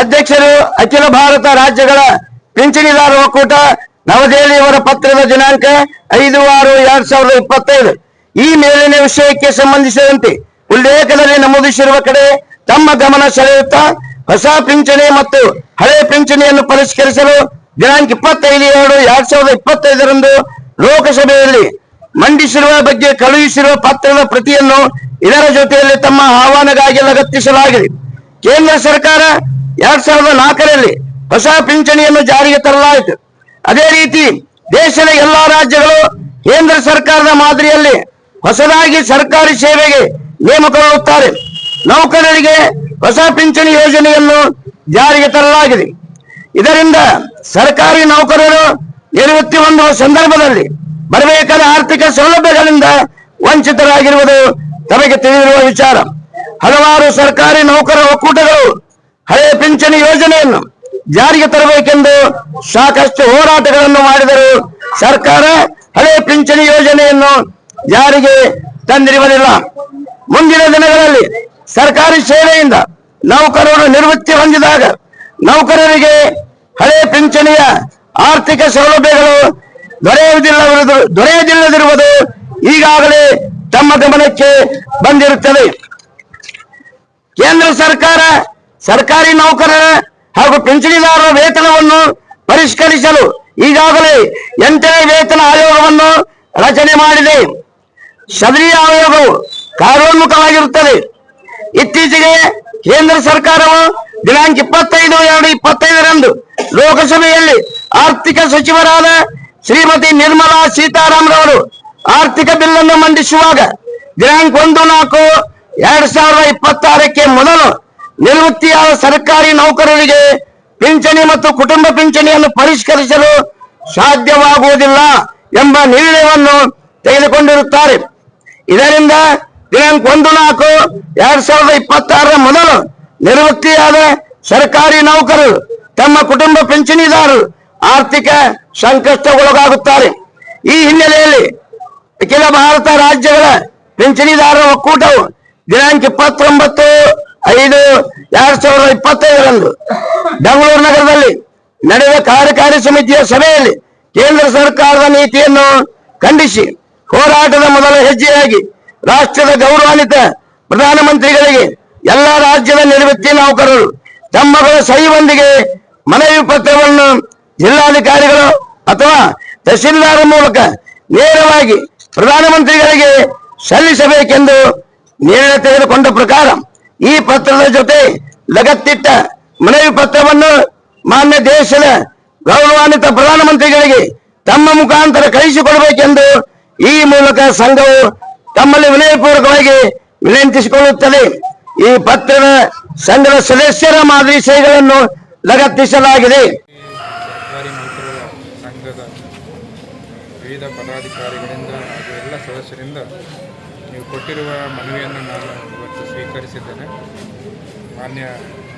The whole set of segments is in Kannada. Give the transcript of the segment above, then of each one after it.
ಅಧ್ಯಕ್ಷರು ಅಖಿಲ ಭಾರತ ರಾಜ್ಯಗಳ ಪಿಂಚಣಿದಾರ ಒಕ್ಕೂಟ ನವದೆಹಲಿಯವರ ಪತ್ರದ ದಿನಾಂಕ ಐದು ಆರು ಎರಡ್ ಸಾವಿರದ ಇಪ್ಪತ್ತೈದು. ಈ ಮೇಲಿನ ವಿಷಯಕ್ಕೆ ಸಂಬಂಧಿಸಿದಂತೆ ಉಲ್ಲೇಖದಲ್ಲಿ ನಮೂದಿಸಿರುವ ಕಡೆ ತಮ್ಮ ಗಮನ ಸೆಳೆಯುತ್ತಾ ಹೊಸ ಪಿಂಚಣಿ ಮತ್ತು ಹಳೆ ಪಿಂಚಣಿಯನ್ನು ಪರಿಷ್ಕರಿಸಲು ದಿನಾಂಕ ಇಪ್ಪತ್ತೈದು ಎರಡು ಎರಡ್ ಸಾವಿರದ ಇಪ್ಪತ್ತೈದರಂದು ಲೋಕಸಭೆಯಲ್ಲಿ ಮಂಡಿಸಿರುವ ಬಗ್ಗೆ ಕಳುಹಿಸಿರುವ ಪತ್ರದ ಪ್ರತಿಯನ್ನು ಇದರ ಜೊತೆಯಲ್ಲಿ ತಮ್ಮ ಆಹ್ವಾನಗಾಗಿ ಲಗತ್ತಿಸಲಾಗಿದೆ. ಕೇಂದ್ರ ಸರ್ಕಾರ ಎರಡ್ ಸಾವಿರದ ನಾಲ್ಕರಲ್ಲಿ ಹೊಸ ಪಿಂಚಣಿಯನ್ನು ಜಾರಿಗೆ ತರಲಾಯಿತು. ಅದೇ ರೀತಿ ದೇಶದ ಎಲ್ಲಾ ರಾಜ್ಯಗಳು ಕೇಂದ್ರ ಸರ್ಕಾರದ ಮಾದರಿಯಲ್ಲಿ ಹೊಸದಾಗಿ ಸರ್ಕಾರಿ ಸೇವೆಗೆ ನೇಮಕಗೊಳ್ಳುತ್ತಾರೆ ನೌಕರರಿಗೆ ಹೊಸ ಪಿಂಚಣಿ ಯೋಜನೆಯನ್ನು ಜಾರಿಗೆ ತರಲಾಗಿದೆ. ಇದರಿಂದ ಸರ್ಕಾರಿ ನೌಕರರು ನಿವೃತ್ತಿ ಹೊಂದುವ ಸಂದರ್ಭದಲ್ಲಿ ಬರಬೇಕಾದ ಆರ್ಥಿಕ ಸೌಲಭ್ಯಗಳಿಂದ ವಂಚಿತರಾಗಿರುವುದು ತಮಗೆ ತಿಳಿದಿರುವ ವಿಚಾರ. ಹಲವಾರು ಸರ್ಕಾರಿ ನೌಕರ ಒಕ್ಕೂಟಗಳು ಹಳೆಯ ಪಿಂಚಣಿ ಯೋಜನೆಯನ್ನು ಜಾರಿಗೆ ತರಬೇಕೆಂದು ಸಾಕಷ್ಟು ಹೋರಾಟಗಳನ್ನು ಮಾಡಿದರು ಸರ್ಕಾರ ಹಳೆ ಪಿಂಚಣಿ ಯೋಜನೆಯನ್ನು ಜಾರಿಗೆ ತಂದಿರುವುದಿಲ್ಲ. ಮುಂದಿನ ದಿನಗಳಲ್ಲಿ ಸರ್ಕಾರಿ ಸೇವೆಯಿಂದ ನೌಕರರು ನಿವೃತ್ತಿ ಹೊಂದಿದಾಗ ನೌಕರರಿಗೆ ಹಳೆ ಪಿಂಚಣಿಯ ಆರ್ಥಿಕ ಸೌಲಭ್ಯಗಳು ದೊರೆಯುವುದಿಲ್ಲ ದೊರೆಯುವುದಿಲ್ಲದಿರುವುದು ಈಗಾಗಲೇ ತಮ್ಮ ಗಮನಕ್ಕೆ ಬಂದಿರುತ್ತದೆ. ಕೇಂದ್ರ ಸರ್ಕಾರ, ಸರ್ಕಾರಿ ನೌಕರರ ಹಾಗೂ ಪಿಂಚಣಿದಾರರ ವೇತನವನ್ನು ಪರಿಷ್ಕರಿಸಲು ಈಗಾಗಲೇ ಎಂಟನೇ ವೇತನ ಆಯೋಗವನ್ನು ರಚನೆ ಮಾಡಿದೆ. ಸದರಿ ಆಯೋಗವು ಕಾರ್ಯೋನ್ಮುಖವಾಗಿರುತ್ತದೆ. ಇತ್ತೀಚೆಗೆ ಕೇಂದ್ರ ಸರ್ಕಾರವು ದಿನಾಂಕ ಇಪ್ಪತ್ತೈದು, ಎರಡು ಇಪ್ಪತ್ತೈದರಂದು ಲೋಕಸಭೆಯಲ್ಲಿ ಆರ್ಥಿಕ ಸಚಿವರಾದ ಶ್ರೀಮತಿ ನಿರ್ಮಲಾ ಸೀತಾರಾಮರವರು ಆರ್ಥಿಕ ಬಿಲ್ ಅನ್ನು ಮಂಡಿಸುವಾಗ ದಿನಾಂಕ ಒಂದು ನಾಲ್ಕು ಎರಡ್ ಸಾವಿರದ ಇಪ್ಪತ್ತಾರಕ್ಕೆ ಮೊದಲು ನಿವೃತ್ತಿಯಾದ ಸರ್ಕಾರಿ ನೌಕರರಿಗೆ ಪಿಂಚಣಿ ಮತ್ತು ಕುಟುಂಬ ಪಿಂಚಣಿಯನ್ನು ಪರಿಷ್ಕರಿಸಲು ಸಾಧ್ಯವಾಗುವುದಿಲ್ಲ ಎಂಬ ನಿರ್ಣಯವನ್ನು ತೆಗೆದುಕೊಂಡಿರುತ್ತಾರೆ. ಇದರಿಂದ ದಿನಾಂಕ ಒಂದು ನಾಲ್ಕು ಎರಡ್ ಸಾವಿರದ ಇಪ್ಪತ್ತಾರರ ಮೊದಲು ನಿವೃತ್ತಿಯಾದ ಸರ್ಕಾರಿ ನೌಕರರು ತಮ್ಮ ಕುಟುಂಬ ಪಿಂಚಣಿದಾರರು ಆರ್ಥಿಕ ಸಂಕಷ್ಟಕ್ಕೊಳಗಾಗುತ್ತಾರೆ. ಈ ಹಿನ್ನೆಲೆಯಲ್ಲಿ ಅಖಿಲ ಭಾರತ ರಾಜ್ಯಗಳ ಪಿಂಚಣಿದಾರರ ಒಕ್ಕೂಟವು ದಿನಾಂಕ ಇಪ್ಪತ್ತೊಂಬತ್ತು ಐದು ಎರಡ್ ಸಾವಿರದ ಇಪ್ಪತ್ತೈದರಂದು ಬೆಂಗಳೂರು ನಗರದಲ್ಲಿ ನಡೆದ ಕಾರ್ಯಕಾರಿ ಸಮಿತಿಯ ಸಭೆಯಲ್ಲಿ ಕೇಂದ್ರ ಸರ್ಕಾರದ ನೀತಿಯನ್ನು ಖಂಡಿಸಿ ಹೋರಾಟದ ಮೊದಲ ಹೆಜ್ಜೆಯಾಗಿ ರಾಷ್ಟ್ರದ ಗೌರವಾನ್ವಿತ ಪ್ರಧಾನಮಂತ್ರಿಗಳಿಗೆ ಎಲ್ಲ ರಾಜ್ಯದ ನಿವೃತ್ತಿ ನೌಕರರು ತಮ್ಮಗಳ ಸಹಿಯೊಂದಿಗೆ ಮನವಿ ಪತ್ರವನ್ನು ಜಿಲ್ಲಾಧಿಕಾರಿಗಳು ಅಥವಾ ತಹಸೀಲ್ದಾರ್ ಮೂಲಕ ನೇರವಾಗಿ ಪ್ರಧಾನಮಂತ್ರಿಗಳಿಗೆ ಸಲ್ಲಿಸಬೇಕೆಂದು ನಿರ್ಣಯ ತೆಗೆದುಕೊಂಡ ಪ್ರಕಾರ ಈ ಪತ್ರದ ಜೊತೆ ಲಗತ್ತಿಟ್ಟ ಮನವಿ ಪತ್ರವನ್ನು ಮಾನ್ಯ ದೇಶದ ಗೌರವಾನ್ವಿತ ಪ್ರಧಾನಮಂತ್ರಿಗಳಿಗೆ ತಮ್ಮ ಮುಖಾಂತರ ಕಳಿಸಿಕೊಡಬೇಕೆಂದು ಈ ಮೂಲಕ ಸಂಘವು ತಮ್ಮಲ್ಲಿ ವಿನಯಪೂರ್ವಕವಾಗಿ ವಿನಂತಿಸಿಕೊಳ್ಳುತ್ತದೆ. ಈ ಪತ್ರದ ಸಂಘದ ಸದಸ್ಯರ ಮಾದರಿ ಸೇವೆಗಳನ್ನು ಲಗತ್ತಿಸಲಾಗಿದೆ. ಸಂಘದ ವಿವಿಧ ಪದಾಧಿಕಾರಿಗಳಿಂದ ಹಾಗೂ ಎಲ್ಲ ಸದಸ್ಯರಿಂದ ನೀವು ಕೊಟ್ಟಿರುವ ಮನವಿಯನ್ನು ನಾನು ಇವತ್ತು ಸ್ವೀಕರಿಸಿದ್ದೇನೆ. ಮಾನ್ಯ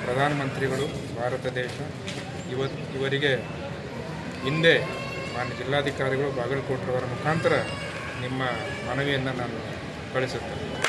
ಪ್ರಧಾನಮಂತ್ರಿಗಳು, ಭಾರತ ದೇಶ ಇವತ್ತು ಇವರಿಗೆ ಹಿಂದೆ ಮಾನ್ಯ ಜಿಲ್ಲಾಧಿಕಾರಿಗಳು ಬಾಗಲಕೋಟರವರ ಮುಖಾಂತರ ನಿಮ್ಮ ಮನವಿಯನ್ನು ನಾನು ಕಳಿಸುತ್ತೇನೆ.